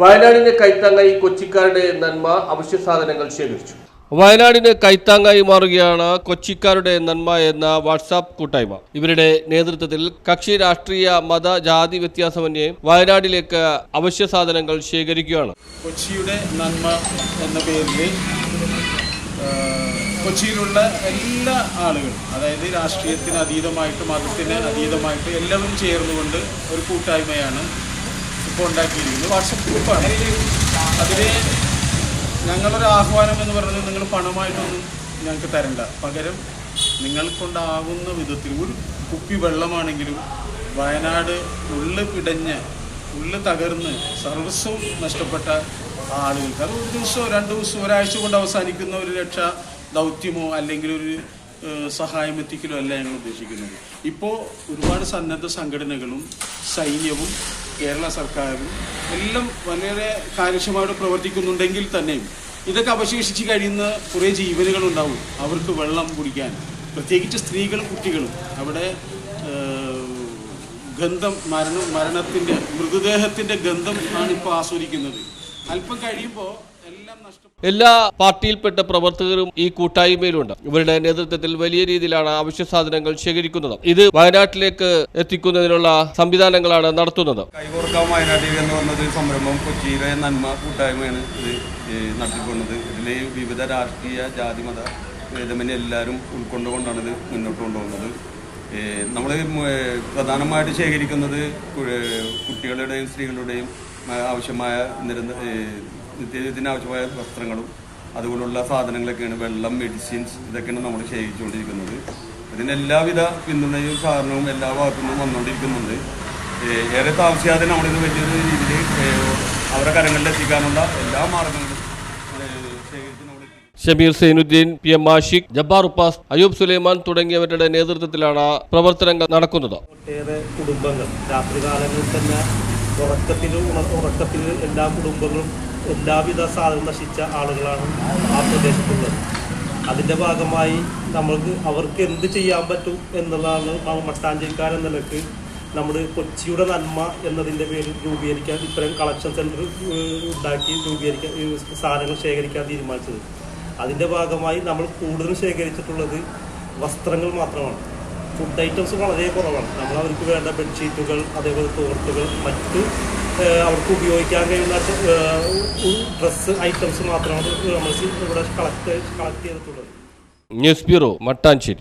വയനാടിന് കൈത്താങ്ങായി കൊച്ചിക്കാരുടെ നന്മ അവശ്യ സാധനങ്ങൾ ശേഖരിച്ചു. വയനാടിന് കൈത്താങ്ങായി മാറുകയാണ് കൊച്ചിക്കാരുടെ നന്മ എന്ന വാട്സാപ്പ് കൂട്ടായ്മ. ഇവരുടെ നേതൃത്വത്തിൽ കക്ഷി രാഷ്ട്രീയ മത ജാതി വ്യത്യാസമന്യേ വയനാടിലേക്ക് അവശ്യ സാധനങ്ങൾ ശേഖരിക്കുകയാണ്. കൊച്ചിയുടെ നന്മ എന്ന പേരിൽ കൊച്ചിയിലുള്ള എല്ലാ ആളുകളും അതായത് രാഷ്ട്രീയത്തിന് അതീതമായിട്ട് മതത്തിന് അതീതമായിട്ട് എല്ലാവരും ചേർന്നുകൊണ്ട് ഒരു കൂട്ടായ്മയാണ് ഇപ്പോൾ ഉണ്ടാക്കിയിരിക്കുന്നത് വാട്സപ്പ് ഗ്രൂപ്പാണ്. അതിൽ ഞങ്ങളൊരു ആഹ്വാനം എന്ന് പറയുന്നത് നിങ്ങൾ പണമായിട്ടൊന്നും ഞങ്ങൾക്ക് തരണ്ട. പകരം നിങ്ങൾക്കൊണ്ടാകുന്ന വിധത്തിൽ ഒരു കുപ്പി വെള്ളമാണെങ്കിലും വയനാട് ഉള്ളു പിടഞ്ഞ് ഉള്ളു തകർന്ന് സർവസ്വം നഷ്ടപ്പെട്ട ആളുകൾക്ക് അത് ഒരു ദിവസമോ രണ്ട് ദിവസമോ ഒരാഴ്ച കൊണ്ട് അവസാനിക്കുന്ന ഒരു രക്ഷ ദൗത്യമോ അല്ലെങ്കിൽ ഒരു സഹായം എത്തിക്കലോ അല്ല ഞങ്ങൾ ഉദ്ദേശിക്കുന്നത്. ഇപ്പോൾ ഒരുപാട് സന്നദ്ധ സംഘടനകളും സൈന്യവും കേരള സർക്കാരും എല്ലാം വളരെ കാര്യക്ഷമമായിട്ട് പ്രവർത്തിക്കുന്നുണ്ടെങ്കിൽ തന്നെയും ഇതൊക്കെ അവശേഷിച്ച് കഴിയുന്ന കുറേ ജീവനുകൾ ഉണ്ടാവും അവർക്ക് വെള്ളം കുടിക്കാൻ. പ്രത്യേകിച്ച് സ്ത്രീകളും കുട്ടികളും. അവിടെ ഗന്ധം മരണം മരണത്തിന്റെ മൃതദേഹത്തിന്റെ ഗന്ധം ആണ് ഇപ്പോൾ ആസ്വദിക്കുന്നത്. അല്പം കഴിയുമ്പോൾ എല്ലാം പാർട്ടിയിൽപ്പെട്ട പ്രവർത്തകരും ഈ കൂട്ടായ്മയിലുണ്ട്. ഇവരുടെ നേതൃത്വത്തിൽ വലിയ രീതിയിലാണ് അവശ്യ സാധനങ്ങൾ ശേഖരിക്കുന്നത്. ഇത് വയനാട്ടിലേക്ക് എത്തിക്കുന്നതിനുള്ള സംവിധാനങ്ങളാണ് നടത്തുന്നത്. കൈകോർക്കാം വയനാട്ടിൽ എന്ന് പറഞ്ഞത് സംരംഭം കൊച്ചിയിലെ നന്മ കൂട്ടായ്മയാണ് ഇത് നടത്തിക്കൊണ്ടത്. ഇതിൽ വിവിധ രാഷ്ട്രീയ ജാതി മത ഭേദമന്യേ എല്ലാവരും ഉൾക്കൊണ്ടുകൊണ്ടാണ് ഇത് മുന്നോട്ട് കൊണ്ടുപോകുന്നത്. നമ്മൾ പ്രധാനമായിട്ട് ശേഖരിക്കുന്നത് കുട്ടികളുടെയും സ്ത്രീകളുടെയും ആവശ്യമായ നിരന്തര നിത്യജീവിതത്തിന് ആവശ്യമായ വസ്ത്രങ്ങളും അതുപോലുള്ള സാധനങ്ങളൊക്കെയാണ് വെള്ളം മെഡിസിൻസ് ഇതൊക്കെയാണ് നമ്മൾ ശേഖരിച്ചുകൊണ്ടിരിക്കുന്നത്. ഇതിന് എല്ലാവിധ പിന്തുണയും സഹകരണവും എല്ലാ ഭാഗത്തു നിന്നും വന്നുകൊണ്ടിരിക്കുന്നുണ്ട് ഏറെ താമസിയാതെ നമ്മളിത് വലിയൊരു രീതിയിൽ അവരുടെ കരങ്ങളിൽ എത്തിക്കാനുള്ള എല്ലാ മാർഗങ്ങളും ശേഖരിച്ച് നമ്മൾ ഷമീർ സൈനുദ്ദീൻ പി എം ആഷിഖ് ജബ്ബാർ ഉപ്പാസ് അയൂബ് സുലൈമാൻ തുടങ്ങിയവരുടെ നേതൃത്വത്തിലാണ് പ്രവർത്തനങ്ങൾ നടക്കുന്നത്. ഒട്ടേറെ കുടുംബങ്ങൾ രാത്രികാലങ്ങളിൽ തന്നെ ഉറക്കത്തിൽ ഉറക്കത്തിൽ എല്ലാ കുടുംബങ്ങളും എല്ലാവിധ സാധനം നശിച്ച ആളുകളാണ് ആ പ്രദേശത്തുള്ളത്. അതിന്റെ ഭാഗമായി നമ്മൾക്ക് അവർക്ക് എന്ത് ചെയ്യാൻ പറ്റും എന്നുള്ളതാണ് മട്ടാഞ്ചേരിക്കാരൻ എന്ന നിലയ്ക്ക് നമ്മൾ കൊച്ചിയുടെ നന്മ എന്നതിന്റെ പേരിൽ രൂപീകരിക്കാൻ ഇത്തരം കളക്ഷൻ സെന്റർ ഉണ്ടാക്കി രൂപീകരിക്കാൻ സാധനങ്ങൾ ശേഖരിക്കാൻ തീരുമാനിച്ചത്. അതിന്റെ ഭാഗമായി നമ്മൾ കൂടുതലും ശേഖരിച്ചിട്ടുള്ളത് വസ്ത്രങ്ങൾ മാത്രമാണ്. ഫുഡ് ഐറ്റംസ് വളരെ കുറവാണ്. നമ്മൾ അവർക്ക് വേണ്ട ബെഡ്ഷീറ്റുകൾ അതേപോലെ തോർത്തുകൾ മറ്റ് അവർക്ക് ഉപയോഗിക്കാൻ കഴിയുന്ന ഡ്രസ്സ് ഐറ്റംസ് മാത്രമാണ് നമ്മൾ ഇവിടെ കളക്ട് കളക്ട് ചെയ്തിട്ടുള്ളത്. News bureau Mattancherry.